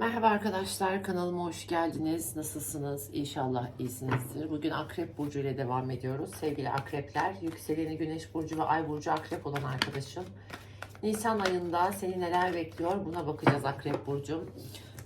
Merhaba arkadaşlar, kanalıma hoş geldiniz. Nasılsınız? İnşallah iyisinizdir. Bugün Akrep Burcu ile devam ediyoruz. Sevgili Akrepler, yükseleni Güneş Burcu ve Ay Burcu Akrep olan arkadaşım. Nisan ayında seni neler bekliyor? Buna bakacağız Akrep Burcu.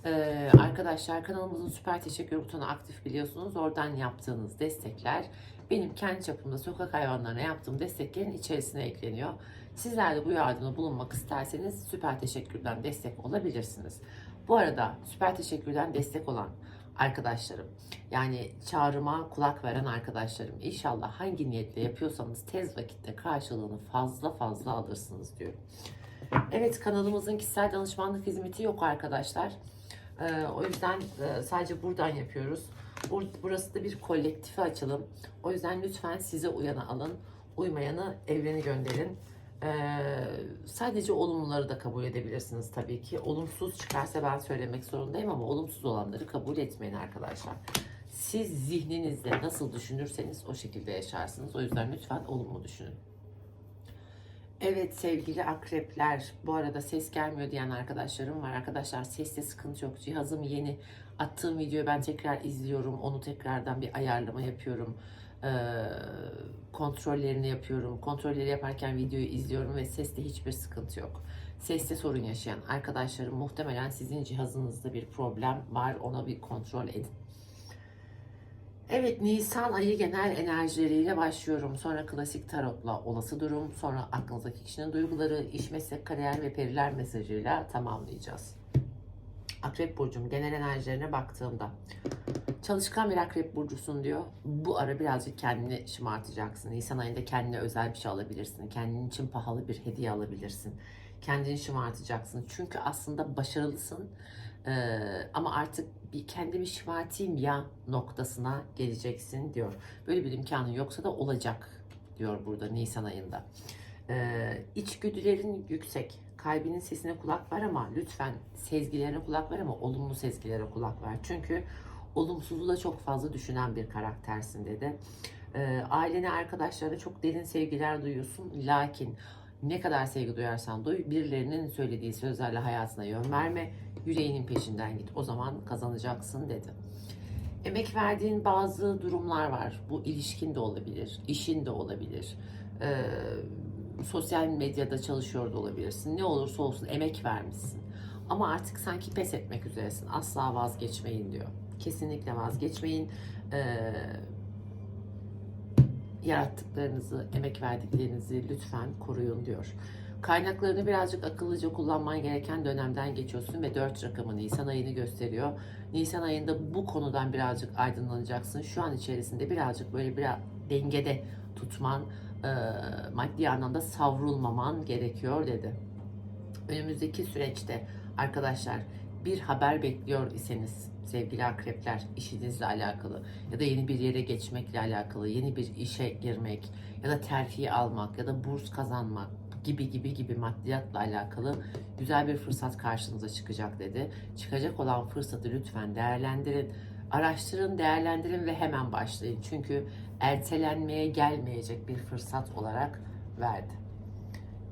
Ee, arkadaşlar kanalımızın süper teşekkür butonu aktif biliyorsunuz. Oradan yaptığınız destekler benim kendi çapımda sokak hayvanlarına yaptığım desteklerin içerisine ekleniyor. Sizler de bu yardımda bulunmak isterseniz süper teşekkürden destek olabilirsiniz. Bu arada süper teşekkürden destek olan arkadaşlarım yani çağrıma kulak veren arkadaşlarım inşallah hangi niyetle yapıyorsanız tez vakitte karşılığını fazla fazla alırsınız diyorum. Evet kanalımızın kişisel danışmanlık hizmeti yok arkadaşlar. Ee, o yüzden e, sadece buradan yapıyoruz. Bur- burası da bir kolektife açalım. O yüzden lütfen size uyanı alın. Uymayanı evreni gönderin. Ee, sadece olumluları da kabul edebilirsiniz tabii ki. Olumsuz çıkarsa ben söylemek zorundayım ama olumsuz olanları kabul etmeyin arkadaşlar. Siz zihninizde nasıl düşünürseniz o şekilde yaşarsınız. O yüzden lütfen olumlu düşünün. Evet sevgili akrepler, bu arada ses gelmiyor diyen arkadaşlarım var. Arkadaşlar seste sıkıntı yok. Cihazım yeni. Attığım videoyu ben tekrar izliyorum. Onu tekrardan bir ayarlama yapıyorum. Ee, kontrollerini yapıyorum. Kontrolleri yaparken videoyu izliyorum ve seste hiçbir sıkıntı yok. Seste sorun yaşayan arkadaşlarım muhtemelen sizin cihazınızda bir problem var. Ona bir kontrol edin. Evet Nisan ayı genel enerjileriyle başlıyorum. Sonra klasik tarotla olası durum. Sonra aklınızdaki kişinin duyguları, iş, meslek, kariyer ve periler mesajıyla tamamlayacağız. Akrep Burcu'm genel enerjilerine baktığımda çalışkan bir akrep burcusun diyor. Bu ara birazcık kendini şımartacaksın. Nisan ayında kendine özel bir şey alabilirsin. Kendin için pahalı bir hediye alabilirsin. Kendini şımartacaksın. Çünkü aslında başarılısın. Ee, ama artık bir kendimi şımartayım ya noktasına geleceksin diyor. Böyle bir imkanın yoksa da olacak diyor burada Nisan ayında. Ee, içgüdülerin yüksek. Kalbinin sesine kulak ver ama lütfen sezgilerine kulak ver ama olumlu sezgilere kulak ver. Çünkü olumsuzu da çok fazla düşünen bir karaktersin dedi. Ee, ailene, arkadaşlarına çok derin sevgiler duyuyorsun. Lakin ne kadar sevgi duyarsan duy, birilerinin söylediği sözlerle hayatına yön verme. Yüreğinin peşinden git. O zaman kazanacaksın dedi. Emek verdiğin bazı durumlar var. Bu ilişkin de olabilir, işin de olabilir. Ee, sosyal medyada çalışıyor da olabilirsin. Ne olursa olsun emek vermişsin. Ama artık sanki pes etmek üzeresin. Asla vazgeçmeyin diyor. Kesinlikle vazgeçmeyin. Ee, yarattıklarınızı, emek verdiklerinizi lütfen koruyun diyor. Kaynaklarını birazcık akıllıca kullanman gereken dönemden geçiyorsun ve 4 rakamı Nisan ayını gösteriyor. Nisan ayında bu konudan birazcık aydınlanacaksın. Şu an içerisinde birazcık böyle biraz dengede tutman, e, maddi anlamda savrulmaman gerekiyor dedi. Önümüzdeki süreçte arkadaşlar bir haber bekliyor iseniz sevgili akrepler işinizle alakalı ya da yeni bir yere geçmekle alakalı, yeni bir işe girmek ya da terfi almak ya da burs kazanmak gibi gibi gibi maddiyatla alakalı güzel bir fırsat karşınıza çıkacak dedi. Çıkacak olan fırsatı lütfen değerlendirin. Araştırın, değerlendirin ve hemen başlayın. Çünkü ertelenmeye gelmeyecek bir fırsat olarak verdi.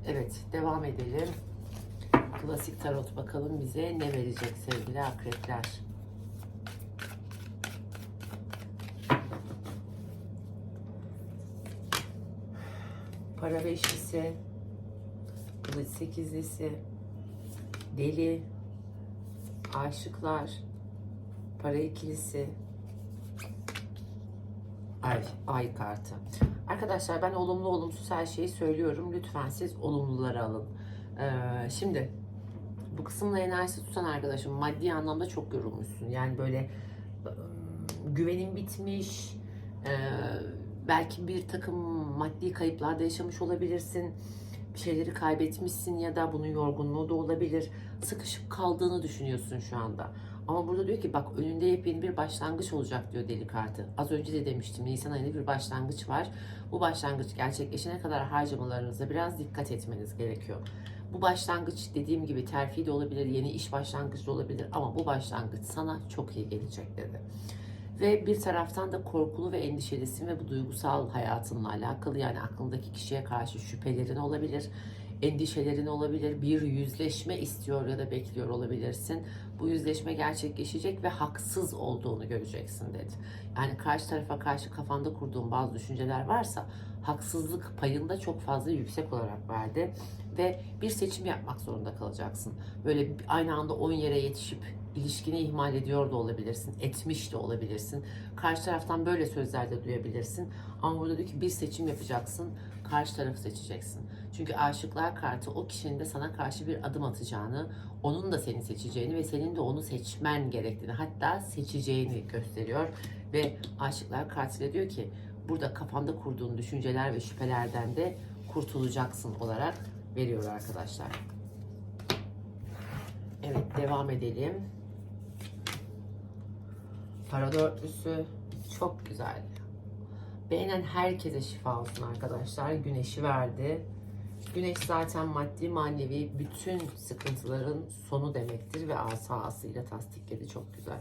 Evet, devam edelim. Klasik tarot bakalım bize ne verecek sevgili akrepler. Para beşlisi, kılıç sekizlisi, deli, aşıklar, para ikilisi, ay, ay kartı. Arkadaşlar ben olumlu olumsuz her şeyi söylüyorum. Lütfen siz olumluları alın. Ee, şimdi bu kısımla enerjisi tutan arkadaşım maddi anlamda çok yorulmuşsun. Yani böyle güvenin bitmiş, e, belki bir takım maddi kayıplarda yaşamış olabilirsin. Bir şeyleri kaybetmişsin ya da bunun yorgunluğu da olabilir. Sıkışıp kaldığını düşünüyorsun şu anda. Ama burada diyor ki bak önünde yepyeni bir başlangıç olacak diyor deli kartı. Az önce de demiştim Nisan ayında bir başlangıç var. Bu başlangıç gerçekleşene kadar harcamalarınıza biraz dikkat etmeniz gerekiyor. Bu başlangıç dediğim gibi terfi de olabilir, yeni iş başlangıcı da olabilir ama bu başlangıç sana çok iyi gelecek dedi. Ve bir taraftan da korkulu ve endişelisin ve bu duygusal hayatınla alakalı yani aklındaki kişiye karşı şüphelerin olabilir. Endişelerin olabilir, bir yüzleşme istiyor ya da bekliyor olabilirsin. Bu yüzleşme gerçekleşecek ve haksız olduğunu göreceksin dedi. Yani karşı tarafa karşı kafanda kurduğun bazı düşünceler varsa haksızlık payında çok fazla yüksek olarak verdi ve bir seçim yapmak zorunda kalacaksın. Böyle aynı anda 10 yere yetişip ilişkini ihmal ediyor da olabilirsin, etmiş de olabilirsin. Karşı taraftan böyle sözler de duyabilirsin. Ama burada diyor ki bir seçim yapacaksın, karşı tarafı seçeceksin. Çünkü aşıklar kartı o kişinin de sana karşı bir adım atacağını, onun da seni seçeceğini ve senin de onu seçmen gerektiğini, hatta seçeceğini gösteriyor. Ve aşıklar kartıyla diyor ki burada kafanda kurduğun düşünceler ve şüphelerden de kurtulacaksın olarak veriyor arkadaşlar. Evet devam edelim. Para dörtlüsü çok güzel. Beğenen herkese şifa olsun arkadaşlar. Güneşi verdi. Güneş zaten maddi manevi bütün sıkıntıların sonu demektir ve asasıyla tasdikledi. Çok güzel.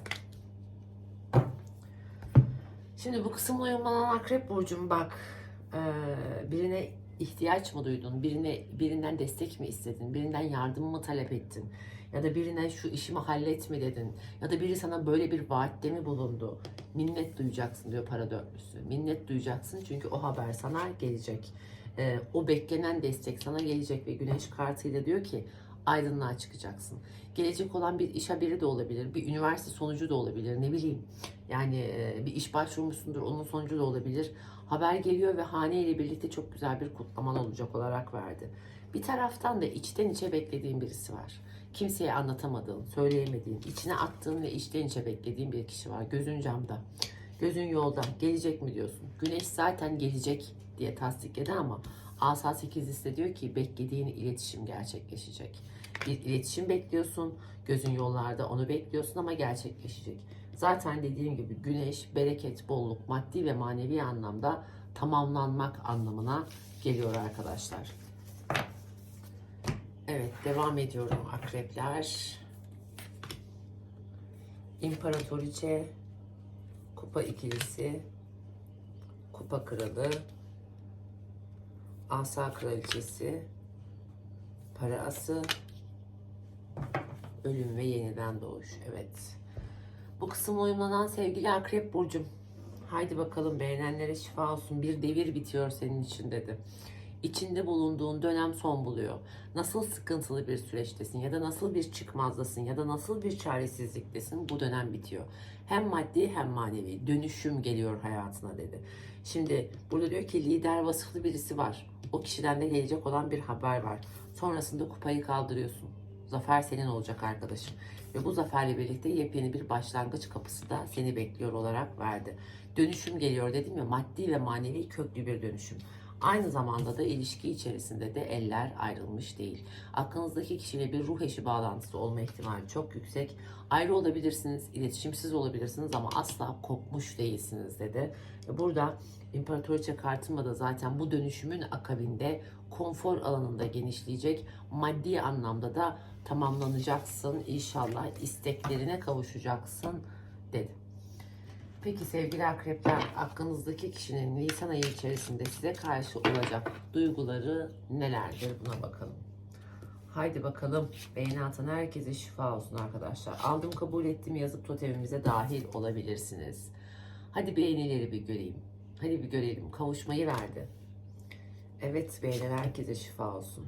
Şimdi bu kısımla uyumlanan akrep burcum bak eee, birine ihtiyaç mı duydun? Birine birinden destek mi istedin? Birinden yardım mı talep ettin? Ya da birine şu işimi hallet mi dedin? Ya da biri sana böyle bir vaatte mi bulundu? Minnet duyacaksın diyor para dörtlüsü. Minnet duyacaksın çünkü o haber sana gelecek. Ee, o beklenen destek sana gelecek ve güneş kartıyla diyor ki aydınlığa çıkacaksın. Gelecek olan bir iş haberi de olabilir, bir üniversite sonucu da olabilir, ne bileyim. Yani e, bir iş başvurmuşsundur, onun sonucu da olabilir. Haber geliyor ve hane ile birlikte çok güzel bir kutlaman olacak olarak verdi. Bir taraftan da içten içe beklediğin birisi var. Kimseye anlatamadığın, söyleyemediğin, içine attığın ve içten içe beklediğin bir kişi var. Gözün camda, gözün yolda. Gelecek mi diyorsun? Güneş zaten gelecek diye tasdikledi ama Asa 8 de diyor ki beklediğin iletişim gerçekleşecek. Bir iletişim bekliyorsun, gözün yollarda onu bekliyorsun ama gerçekleşecek. Zaten dediğim gibi güneş, bereket, bolluk, maddi ve manevi anlamda tamamlanmak anlamına geliyor arkadaşlar. Evet, devam ediyorum akrepler. İmparatoriçe, kupa ikilisi, kupa kralı, asa kraliçesi, para ası, ölüm ve yeniden doğuş. Evet. Bu kısımla uyumlanan sevgili akrep burcum. Haydi bakalım beğenenlere şifa olsun. Bir devir bitiyor senin için dedi. İçinde bulunduğun dönem son buluyor. Nasıl sıkıntılı bir süreçtesin ya da nasıl bir çıkmazdasın ya da nasıl bir çaresizliktesin bu dönem bitiyor. Hem maddi hem manevi dönüşüm geliyor hayatına dedi. Şimdi burada diyor ki lider vasıflı birisi var. O kişiden de gelecek olan bir haber var. Sonrasında kupayı kaldırıyorsun. Zafer senin olacak arkadaşım. Ve bu zaferle birlikte yepyeni bir başlangıç kapısı da seni bekliyor olarak verdi. Dönüşüm geliyor dedim ya maddi ve manevi köklü bir dönüşüm. Aynı zamanda da ilişki içerisinde de eller ayrılmış değil. Aklınızdaki kişiyle bir ruh eşi bağlantısı olma ihtimali çok yüksek. Ayrı olabilirsiniz, iletişimsiz olabilirsiniz ama asla kopmuş değilsiniz dedi. Burada İmparatoriçe kartımda da zaten bu dönüşümün akabinde konfor alanında genişleyecek. Maddi anlamda da tamamlanacaksın. İnşallah isteklerine kavuşacaksın dedi. Peki sevgili akrepler, aklınızdaki kişinin Nisan ayı içerisinde size karşı olacak duyguları nelerdir buna bakalım. Haydi bakalım beğeni atan herkese şifa olsun arkadaşlar. Aldım kabul ettim yazıp totemimize dahil olabilirsiniz. Hadi beğenileri bir göreyim. Hadi bir görelim. Kavuşmayı verdi. Evet beğenen herkese şifa olsun.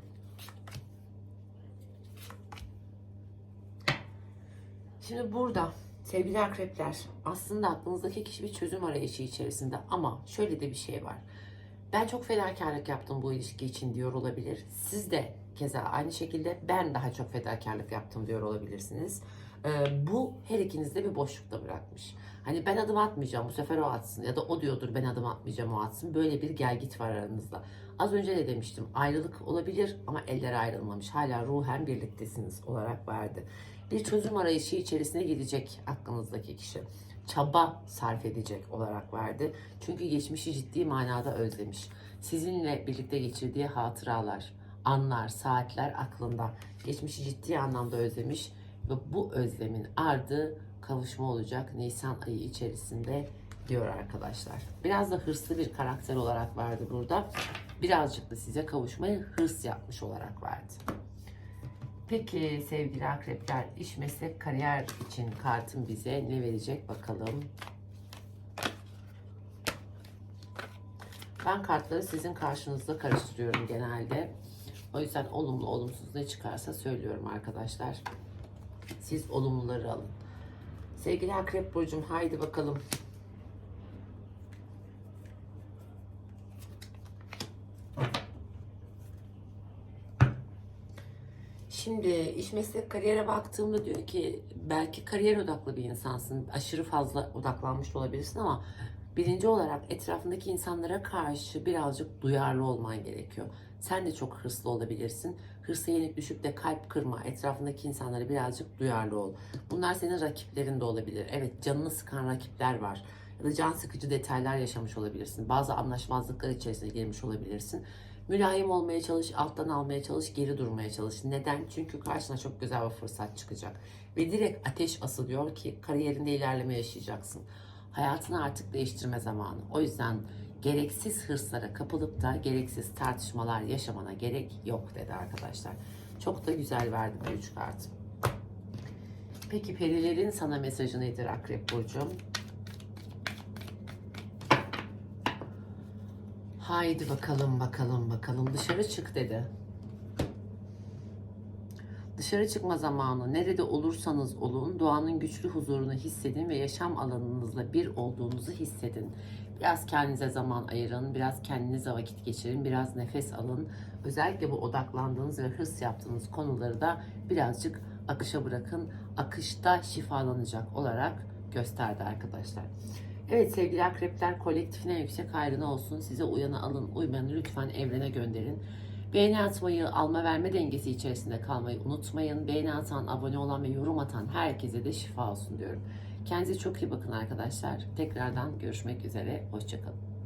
Şimdi burada sevgili akrepler aslında aklınızdaki kişi bir çözüm arayışı içerisinde ama şöyle de bir şey var. Ben çok fedakarlık yaptım bu ilişki için diyor olabilir. Siz de keza aynı şekilde ben daha çok fedakarlık yaptım diyor olabilirsiniz. Ee, bu her ikinizi de bir boşlukta bırakmış. Hani ben adım atmayacağım bu sefer o atsın ya da o diyordur ben adım atmayacağım o atsın. Böyle bir gelgit var aranızda. Az önce de demiştim ayrılık olabilir ama eller ayrılmamış. Hala ruhen birliktesiniz olarak verdi. Bir çözüm arayışı içerisine gidecek aklınızdaki kişi. Çaba sarf edecek olarak verdi. Çünkü geçmişi ciddi manada özlemiş. Sizinle birlikte geçirdiği hatıralar, anlar, saatler aklında. Geçmişi ciddi anlamda özlemiş ve bu özlemin ardı kavuşma olacak Nisan ayı içerisinde diyor arkadaşlar. Biraz da hırslı bir karakter olarak verdi burada. birazcık da size kavuşmayı hırs yapmış olarak verdi. Peki sevgili akrepler iş meslek kariyer için kartın bize ne verecek bakalım. Ben kartları sizin karşınızda karıştırıyorum genelde. O yüzden olumlu olumsuz ne çıkarsa söylüyorum arkadaşlar. Siz olumluları alın. Sevgili Akrep Burcu'm haydi bakalım. Şimdi iş meslek kariyere baktığımda diyor ki belki kariyer odaklı bir insansın. Aşırı fazla odaklanmış da olabilirsin ama birinci olarak etrafındaki insanlara karşı birazcık duyarlı olman gerekiyor. Sen de çok hırslı olabilirsin. Hırsa yenik düşüp de kalp kırma. Etrafındaki insanlara birazcık duyarlı ol. Bunlar senin rakiplerin de olabilir. Evet canını sıkan rakipler var. Ya da can sıkıcı detaylar yaşamış olabilirsin. Bazı anlaşmazlıklar içerisine girmiş olabilirsin. Mülayim olmaya çalış, alttan almaya çalış, geri durmaya çalış. Neden? Çünkü karşına çok güzel bir fırsat çıkacak. Ve direkt ateş asılıyor ki kariyerinde ilerleme yaşayacaksın. Hayatını artık değiştirme zamanı. O yüzden gereksiz hırslara kapılıp da gereksiz tartışmalar yaşamana gerek yok dedi arkadaşlar. Çok da güzel verdi bu üç kartı. Peki perilerin sana mesajı nedir Akrep Burcu'm? Haydi bakalım bakalım bakalım dışarı çık dedi. Dışarı çıkma zamanı nerede olursanız olun doğanın güçlü huzurunu hissedin ve yaşam alanınızla bir olduğunuzu hissedin. Biraz kendinize zaman ayırın, biraz kendinize vakit geçirin, biraz nefes alın. Özellikle bu odaklandığınız ve hırs yaptığınız konuları da birazcık akışa bırakın. Akışta şifalanacak olarak gösterdi arkadaşlar. Evet sevgili akrepler kolektifine yüksek hayrına olsun. Size uyanı alın, uymayanı lütfen evrene gönderin. Beğeni atmayı, alma verme dengesi içerisinde kalmayı unutmayın. Beğeni atan, abone olan ve yorum atan herkese de şifa olsun diyorum. Kendinize çok iyi bakın arkadaşlar. Tekrardan görüşmek üzere. Hoşçakalın.